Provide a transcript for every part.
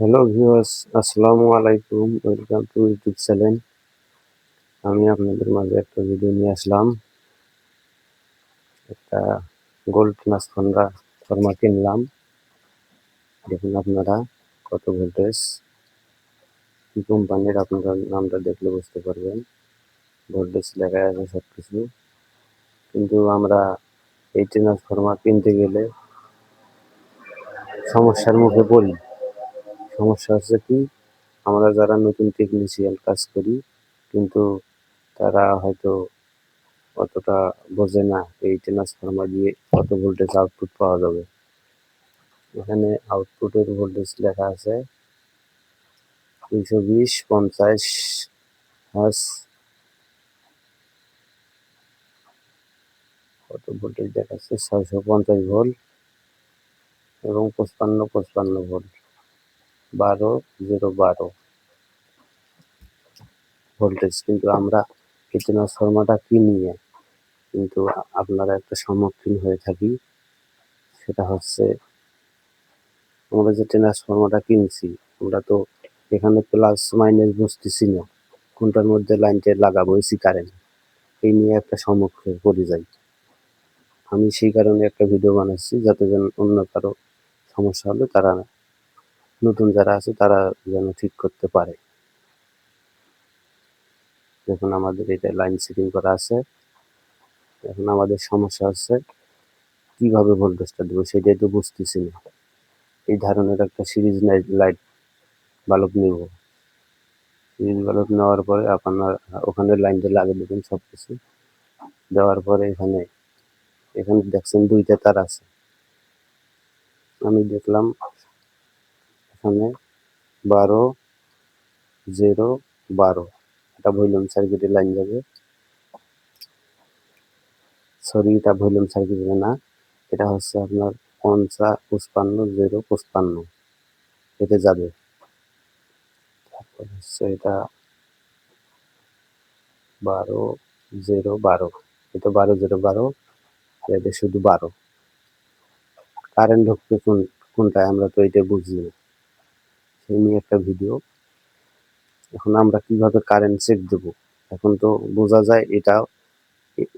Hello viewers আসসালামু আলাইকুম welcome to YouTube channel আমি আপনাদের মাঝে একটা ভিডিও নিয়ে আসলাম। একটা গোল্ড ট্রান্সফর্মার ফর্মা কিনলাম। দেখুন আপনারা কত ভোল্টেজ কি কোম্পানির আপনারা নামটা দেখলে বুঝতে পারবেন। ভোল্টেজ লেখা আছে সব কিছু কিন্তু আমরা এই ট্রান্সফর্মার কিনতে গেলে সমস্যার মুখে পড়ি। সমস্যা হচ্ছে কি, আমরা যারা নতুন টেকনিশিয়াল কাজ করি, কিন্তু তারা হয়তো অতটা বোঝে না এই ট্রান্সফর্মার দিয়ে কত ভোল্টেজ আউটপুট পাওয়া যাবে। এখানে আউটপুটের ভোল্টেজ লেখা আছে দুইশো বিশ পঞ্চাশ হাস কত ভোল্টেজ দেখাচ্ছে? ছয়শো পঞ্চাশ ভোল্ট এবং পঁচপান্ন পঁচপান্ন ভোল্ট বারো, জিরো বারো। ভোল্টেজ কিন্তু আমরা এই ট্রান্সফর্মারটা কিনিয়ে কিন্তু আপনারা একটা সম্মুখীন হয়ে থাকি। সেটা হচ্ছে, আমরা যে ট্রান্সফর্মারটা কিনছি, আমরা তো এখানে প্লাস মাইনাস বুঝতেছি না, কোনটার মধ্যে লাইনটা লাগাবো, এসি কারেন্ট। এই নিয়ে একটা সম্মুখীন পড়ে যাই। আমি সেই কারণে একটা ভিডিও বানাচ্ছি, যাতে যেন অন্য কারও সমস্যা হলে তারা নতুন যারা আছে, তারা যেন ঠিক করতে পারে। দেখুন, আমাদের এটা লাইন সেটিং করা আছে। এখন আমাদের সমস্যা হচ্ছে, কীভাবে ভোল্টেজটা দেবো সেটাই তো বুঝতেছি না। এই ধরনের একটা সিরিজ লাইট বালব নেব। সিরিজ বালব নেওয়ার পরে আপনার, ওখানে লাইনটা লাগিয়ে দেবেন সব কিছু দেওয়ার পরে এখানে এখানে দেখছেন দুইটা তার আছে। আমি দেখলাম এখানে বারো জিরো বারো। এটা ভলিউম সার্কিটের লাইন যাবে। সরি এটা ভলিউম সার্কিটের না। এটা হচ্ছে আপনার পঞ্চাশ পঁচপান্ন জিরো পঁচপান্ন। এতে যাবে। তারপর হচ্ছে এটা বারো জিরো বারো। এটা বারো জিরো বারো। আর এটা শুধু বারো। কারেন্ট ঢুকতে কোন, কোনটায়? আমরা তো এটা বুঝি না। নিয়ে একটা ভিডিও। এখন আমরা কীভাবে কারেন্ট চেক দেব? এখন তো বোঝা যায় এটা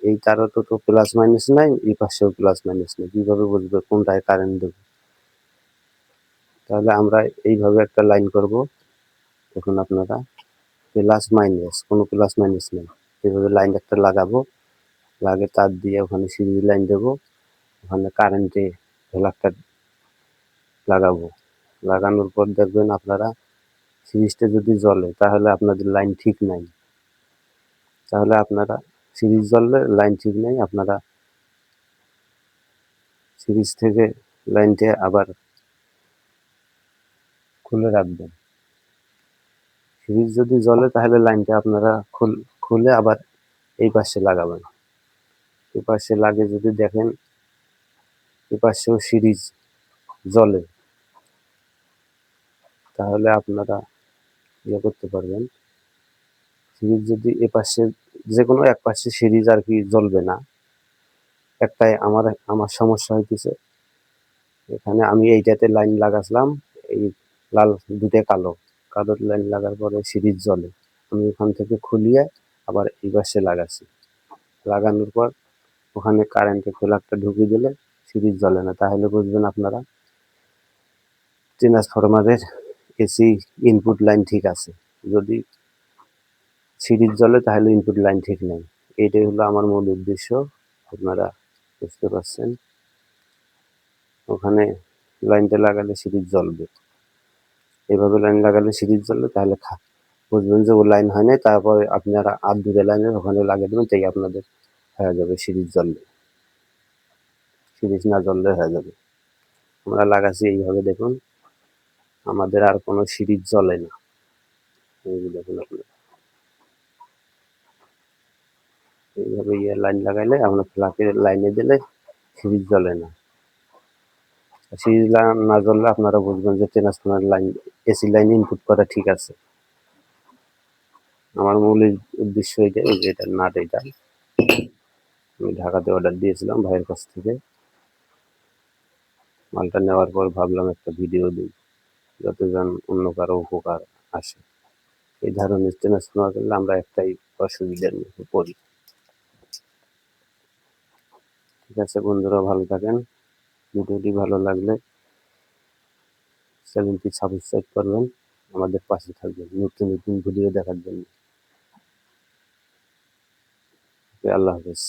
এই তারও তো তো প্লাস মাইনাস নাই, এই পাশেও প্লাস মাইনাস নেই। কীভাবে বুঝবে কোনটায় কারেন্ট দেব? তাহলে আমরা এইভাবে একটা লাইন করব। এখন আপনারা প্লাস মাইনাস কোনো প্লাস মাইনাস নেই। এইভাবে লাইন একটা লাগাবো। লাগে তার দিয়ে ওখানে সিরিজ লাইন দেবো। ওখানে কারেন্টে ভেলাকটা লাগাবো। লাগানোর পর দেখবেন আপনারা সিরিজটা যদি জ্বলে, তাহলে আপনাদের লাইন ঠিক নাই। তাহলে আপনারা সিরিজ জ্বললে লাইন ঠিক নেই, আপনারা সিরিজ থেকে লাইনটা আবার খুলে রাখবেন। সিরিজ যদি জ্বলে, তাহলে লাইনটা আপনারা খুলে আবার এই পাশে লাগাবেন। এই পাশে লাগে যদি দেখেন এই পাশেও সিরিজ জ্বলে। তাহলে আপনারা ইয়ে করতে পারবেন। সিরিজ যদি এ পাশে যে কোনো এক পাশে সিরিজ আর কি জ্বলবে না। একটাই আমার আমার সমস্যা হইতেছে। এখানে আমি এইটাতে লাইন লাগাছিলাম, এই লাল দুটো কালো। কালোর লাইন লাগার পরে সিরিজ জ্বলে। আমি ওখান থেকে খুলিয়ে আবার এই পাশে লাগাচ্ছি। লাগানোর পর ওখানে কারেন্টের ফ্লাগটা ঢুকিয়ে দিলে সিরিজ জ্বলে না। তাহলে বুঝবেন আপনারা ট্রান্সফরমারের এসি ইনপুট লাইন ঠিক আছে। যদি সিরিজ জ্বলে, তাহলে ইনপুট লাইন ঠিক নেই। এটাই হলো আমার মূল উদ্দেশ্য, আপনারা বুঝতে পারছেন। ওখানে লাইনটা লাগালে সিরিজ জ্বলবে। এভাবে লাইন লাগালে সিরিজ জ্বলবে, তাহলে খা বুঝবেন যে ও লাইন হয় নাই, তারপরে আপনারা আর দুটো লাইনের ওখানে লাগিয়ে দেবেন, তাই আপনাদের হয়ে যাবে সিরিজ জ্বললে সিরিজ না জ্বললে হয়ে যাবে। আমরা লাগাচ্ছি এইভাবে, দেখুন। আমাদের আর কোনো সিরিজ জ্বলে না। আপনার। এইভাবে ইয়ে লাইন লাগাইলে, আমরা ফ্লাকের লাইনে দিলে সিরিজ জ্বলে না। সিরিজ না জ্বললে আপনারা বুঝবেন যে transformer line, AC line input করা ঠিক আছে। আমার মূল উদ্দেশ্য এটা এই যে এটা নাট এটা আমি ঢাকাতে অর্ডার দিয়েছিলাম ভাইয়ের কাছ থেকে। মালটা নেওয়ার পর ভাবলাম একটা ভিডিও দিই। যাতে যেন অন্য কারও উপকার আসে। এই ধরনের ট্রান্সফার করলে আমরা একটাই অসুবিধার মুখে পড়ি। ঠিক আছে বন্ধুরা, ভালো থাকেন। ভিডিওটি ভালো লাগলে চ্যানেলটি সাবস্ক্রাইব করবেন। আমাদের পাশে থাকবেন। নতুন নতুন ভিডিও দেখার জন্য। আল্লাহ হাফেজ।